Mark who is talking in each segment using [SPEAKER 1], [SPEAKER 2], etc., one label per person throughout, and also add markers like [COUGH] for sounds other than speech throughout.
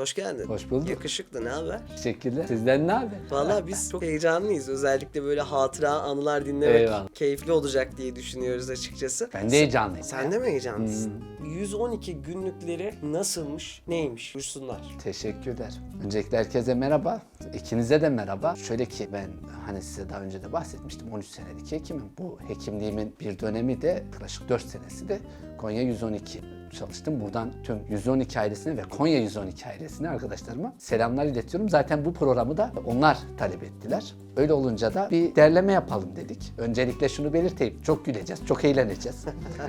[SPEAKER 1] Hoş geldin.
[SPEAKER 2] Hoş bulduk.
[SPEAKER 1] Yakışıklı ne haber?
[SPEAKER 2] Teşekkürler. Sizden ne haber?
[SPEAKER 1] Vallahi biz çok heyecanlıyız. Özellikle böyle hatıra anılar dinlemek
[SPEAKER 2] Eyvallah.
[SPEAKER 1] keyifli olacak diye düşünüyoruz açıkçası.
[SPEAKER 2] Ben de heyecanlıyım.
[SPEAKER 1] Sen de mi heyecanlısın?
[SPEAKER 2] Hmm.
[SPEAKER 1] 112 günlükleri nasılmış, neymiş? Buyursunlar.
[SPEAKER 2] Teşekkürler. Öncelikle herkese merhaba. İkinize de merhaba. Şöyle ki ben hani size daha önce de bahsetmiştim 13 senelik hekimim. Bu hekimliğimin bir dönemi de yaklaşık 4 senesi de Konya 112 çalıştım. Buradan tüm 112 ailesine ve Konya 112 ailesine arkadaşlarıma selamlar iletiyorum. Zaten bu programı da onlar talep ettiler. Öyle olunca da bir derleme yapalım dedik. Öncelikle şunu belirteyim. Çok güleceğiz, çok eğleneceğiz.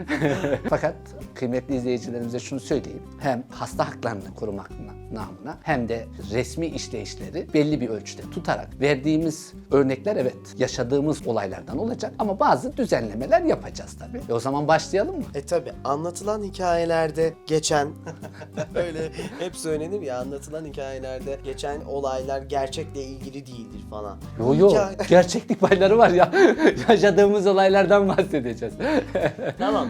[SPEAKER 2] [LAUGHS] Fakat kıymetli izleyicilerimize şunu söyleyeyim. Hem hasta haklarını korumak namına hem de resmi işleyişleri belli bir ölçüde tutarak verdiğimiz örnekler evet yaşadığımız olaylardan olacak ama bazı düzenlemeler yapacağız tabii. E o zaman başlayalım mı?
[SPEAKER 1] E tabi anlatılan hikayelerde geçen [LAUGHS] öyle hep söylenir ya anlatılan hikayelerde geçen olaylar gerçekle ilgili değildir falan.
[SPEAKER 2] Yo yo
[SPEAKER 1] Hikaye- [LAUGHS]
[SPEAKER 2] gerçeklik payları var ya. [LAUGHS] Yaşadığımız olaylardan bahsedeceğiz.
[SPEAKER 1] Tamam.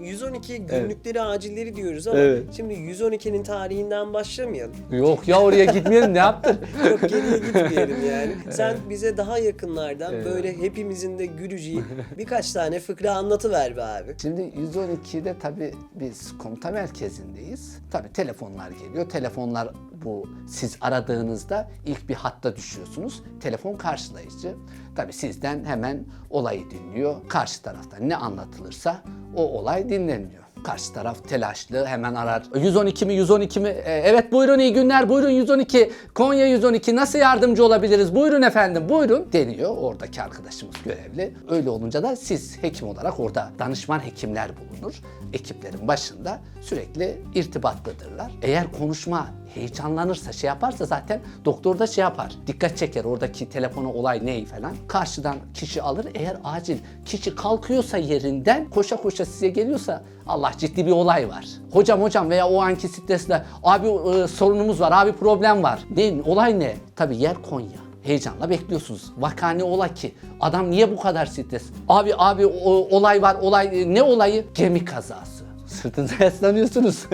[SPEAKER 1] 112 günlükleri acilleri diyoruz ama
[SPEAKER 2] Evet.
[SPEAKER 1] şimdi 112'nin tarihinden başlamayalım.
[SPEAKER 2] Yok ya oraya gitmeyelim ne yaptın? [LAUGHS]
[SPEAKER 1] Çok geriye gitmeyelim yani. [LAUGHS] Sen bize daha yakınlardan böyle hepimizin de güleceği birkaç tane fıkra anlatıver be abi.
[SPEAKER 2] Şimdi 112'de tabii biz komuta merkezindeyiz. Tabii telefonlar geliyor. Telefonlar bu siz aradığınızda ilk bir hatta düşüyorsunuz. Telefon karşılayıcı. Tabii sizden hemen olayı dinliyor. Karşı taraftan ne anlatılırsa o olay dinleniyor. Karşı taraf telaşlı hemen arar. 112 mi 112 mi? E, evet buyurun iyi günler buyurun 112. Konya 112 nasıl yardımcı olabiliriz? Buyurun efendim buyurun deniyor. Oradaki arkadaşımız görevli. Öyle olunca da siz hekim olarak orada danışman hekimler bulunur. Ekiplerin başında sürekli irtibatlıdırlar. Eğer konuşma heyecanlanırsa şey yaparsa zaten doktor da şey yapar. Dikkat çeker oradaki telefona olay ney falan. Karşıdan kişi alır. Eğer acil kişi kalkıyorsa yerinden koşa koşa size geliyorsa Allah ciddi bir olay var. Hocam hocam veya o anki stresle abi e, sorunumuz var abi problem var. Ne olay ne? Tabii yer Konya heyecanla bekliyorsunuz. Vaka ne ola ki? Adam niye bu kadar stres? Abi abi o, olay var olay ne olayı? Gemi kazası. Sırtınıza yaslanıyorsunuz.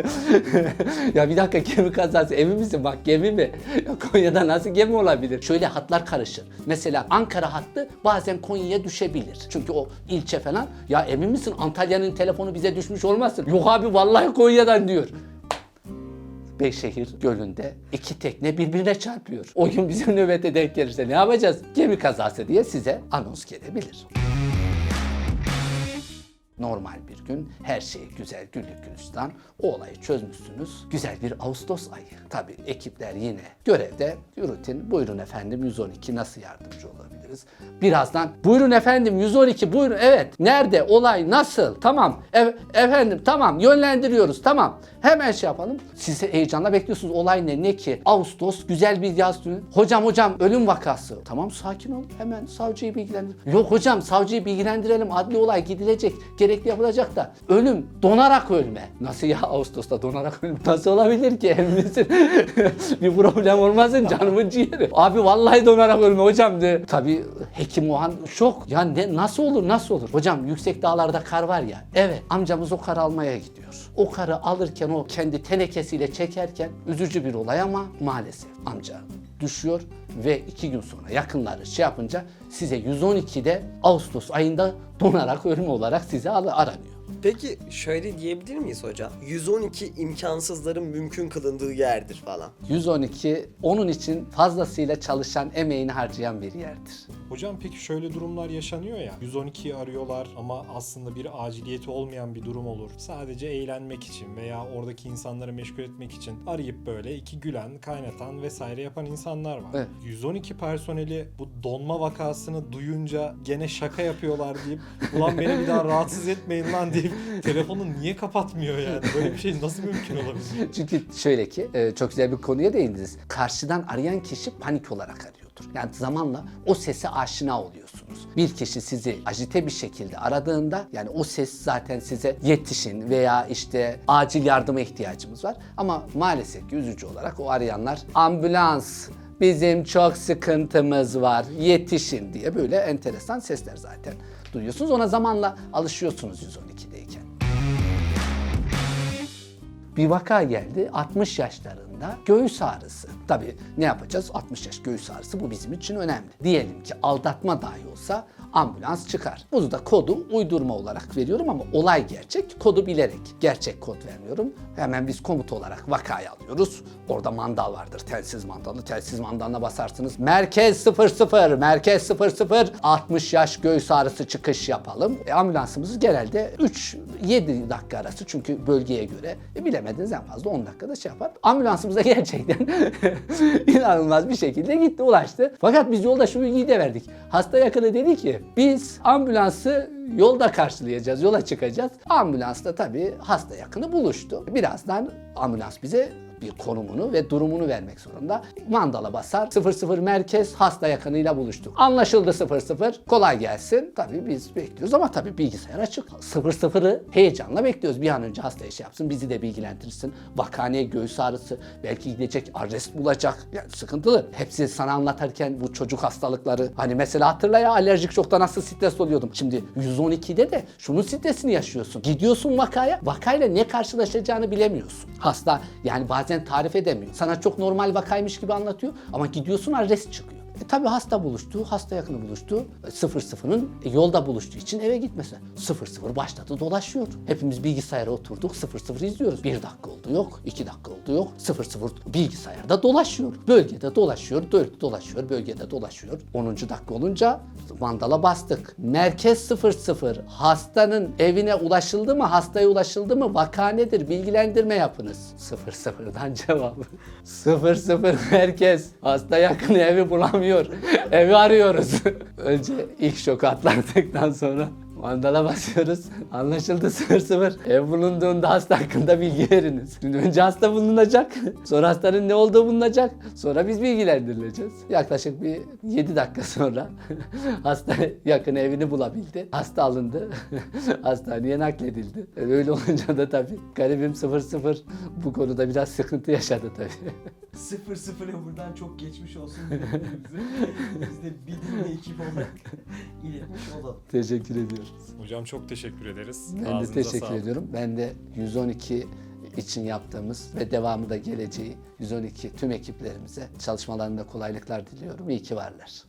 [SPEAKER 2] [LAUGHS] ya bir dakika gemi kazası emin misin? Bak gemi mi? Ya Konya'da nasıl gemi olabilir? Şöyle hatlar karışır. Mesela Ankara hattı bazen Konya'ya düşebilir. Çünkü o ilçe falan. Ya emin misin Antalya'nın telefonu bize düşmüş olmasın? Yok abi vallahi Konya'dan diyor. Beyşehir Gölü'nde iki tekne birbirine çarpıyor. O gün bizim nöbete denk gelirse ne yapacağız? Gemi kazası diye size anons gelebilir. Normal bir gün her şey güzel güllük gülistan o olayı çözmüşsünüz. Güzel bir Ağustos ayı. Tabii ekipler yine görevde rutin buyurun efendim 112 nasıl yardımcı olabiliriz? Birazdan. Buyurun efendim 112 buyurun. Evet. Nerede? Olay nasıl? Tamam. E- efendim tamam. Yönlendiriyoruz. Tamam. Hemen şey yapalım. Siz de heyecanla bekliyorsunuz. Olay ne? Ne ki? Ağustos güzel bir yaz günü. Hocam hocam ölüm vakası. Tamam sakin ol. Hemen savcıyı bilgilendir. Yok hocam savcıyı bilgilendirelim. Adli olay gidilecek. Gerekli yapılacak da. Ölüm donarak ölme. Nasıl ya Ağustos'ta donarak ölme? Nasıl olabilir ki? Evimizin [LAUGHS] bir problem olmasın canımın ciğeri. Abi vallahi donarak ölme hocam de. Tabii hekim o an şok. Ya ne nasıl olur nasıl olur? Hocam yüksek dağlarda kar var ya. Evet amcamız o karı almaya gidiyor. O karı alırken o kendi tenekesiyle çekerken üzücü bir olay ama maalesef amca düşüyor ve iki gün sonra yakınları şey yapınca size 112'de Ağustos ayında donarak ölüm olarak size aranıyor.
[SPEAKER 1] Peki şöyle diyebilir miyiz hocam? 112 imkansızların mümkün kılındığı yerdir falan.
[SPEAKER 2] 112 onun için fazlasıyla çalışan, emeğini harcayan bir yerdir.
[SPEAKER 3] Hocam peki şöyle durumlar yaşanıyor ya. 112'yi arıyorlar ama aslında bir aciliyeti olmayan bir durum olur. Sadece eğlenmek için veya oradaki insanları meşgul etmek için arayıp böyle iki gülen, kaynatan vesaire yapan insanlar var.
[SPEAKER 2] Evet.
[SPEAKER 3] 112 personeli bu donma vakasını duyunca gene şaka yapıyorlar deyip ulan beni bir daha rahatsız etmeyin lan deyip [LAUGHS] telefonu niye kapatmıyor yani? Böyle bir şey nasıl mümkün olabilir? [LAUGHS]
[SPEAKER 2] Çünkü şöyle ki e, çok güzel bir konuya değindiniz. Karşıdan arayan kişi panik olarak arıyordur. Yani zamanla o sese aşina oluyorsunuz. Bir kişi sizi ajite bir şekilde aradığında yani o ses zaten size yetişin veya işte acil yardıma ihtiyacımız var. Ama maalesef ki üzücü olarak o arayanlar ambulans bizim çok sıkıntımız var yetişin diye böyle enteresan sesler zaten duyuyorsunuz. Ona zamanla alışıyorsunuz 112'deyken. Bir vaka geldi 60 yaşlarında göğüs ağrısı. Tabii ne yapacağız? 60 yaş göğüs ağrısı bu bizim için önemli. Diyelim ki aldatma dahi olsa ambulans çıkar. Bunu da kodu uydurma olarak veriyorum ama olay gerçek. Kodu bilerek gerçek kod vermiyorum. Hemen biz komut olarak vakayı alıyoruz. Orada mandal vardır. Telsiz mandalı. Telsiz mandalına basarsınız. Merkez 00. Merkez 00. 60 yaş göğüs ağrısı çıkış yapalım. E, ambulansımız genelde 3-7 dakika arası çünkü bölgeye göre e, bilemediniz en fazla 10 dakikada şey yapar. Ambulansımıza [LAUGHS] gerçekten inanılmaz bir şekilde gitti ulaştı. Fakat biz yolda şu bilgiyi de verdik. Hasta yakını dedi ki biz ambulansı yolda karşılayacağız, yola çıkacağız. Ambulansta tabii hasta yakını buluştu. Birazdan ambulans bize bir konumunu ve durumunu vermek zorunda. Mandala basar. 00 merkez hasta yakınıyla buluştuk. Anlaşıldı 00. Kolay gelsin. Tabii biz bekliyoruz ama tabii bilgisayar açık. 00'ı heyecanla bekliyoruz. Bir an önce hastaya şey yapsın. Bizi de bilgilendirsin. Vakhaneye göğüs ağrısı. Belki gidecek adres bulacak. Yani sıkıntılı. Hepsi sana anlatırken bu çocuk hastalıkları. Hani mesela hatırla ya alerjik şokta nasıl stres oluyordum. Şimdi 112'de de şunun stresini yaşıyorsun. Gidiyorsun vakaya. Vakayla ne karşılaşacağını bilemiyorsun. Hasta yani bazen tarif edemiyor. Sana çok normal vakaymış gibi anlatıyor ama gidiyorsun adres çıkıyor. E tabi hasta buluştu, hasta yakını buluştu. E, Sıfır sıfırın e, yolda buluştuğu için eve gitmesi. Sıfır sıfır başladı dolaşıyor. Hepimiz bilgisayara oturduk, sıfır sıfır izliyoruz. Bir dakika oldu yok, iki dakika oldu yok. Sıfır sıfır bilgisayarda dolaşıyor. Bölgede dolaşıyor, bölgede dolaşıyor, bölgede dolaşıyor. 10. dakika olunca mandala bastık. Merkez sıfır sıfır. Hastanın evine ulaşıldı mı, hastaya ulaşıldı mı, vaka nedir bilgilendirme yapınız. Sıfır sıfırdan [LAUGHS] cevabı. Sıfır sıfır merkez. Hasta yakın evi bulamıyor. [LAUGHS] Evi arıyoruz. [LAUGHS] Önce ilk şoku atlattıktan sonra mandala basıyoruz. [LAUGHS] Anlaşıldı sıfır sıfır. Ev bulunduğunda hasta hakkında bilgi veriniz. Şimdi önce hasta bulunacak. Sonra hastanın ne olduğu bulunacak. Sonra biz bilgilendirileceğiz. Yaklaşık bir 7 dakika sonra hasta yakın evini bulabildi. Hasta alındı. Hastaneye nakledildi. Öyle olunca da tabii garibim sıfır sıfır bu konuda biraz sıkıntı yaşadı tabii.
[SPEAKER 1] Sıfır sıfıra buradan çok geçmiş olsun bize. [LAUGHS] Biz de bir dinle ekip olarak iletmiş olalım.
[SPEAKER 2] Teşekkür ediyoruz.
[SPEAKER 3] Hocam çok teşekkür ederiz.
[SPEAKER 2] Ben de
[SPEAKER 3] Ağzınıza
[SPEAKER 2] teşekkür
[SPEAKER 3] sağlık.
[SPEAKER 2] ediyorum. Ben de 112 için yaptığımız ve devamı da geleceği 112 tüm ekiplerimize çalışmalarında kolaylıklar diliyorum. İyi ki varlar.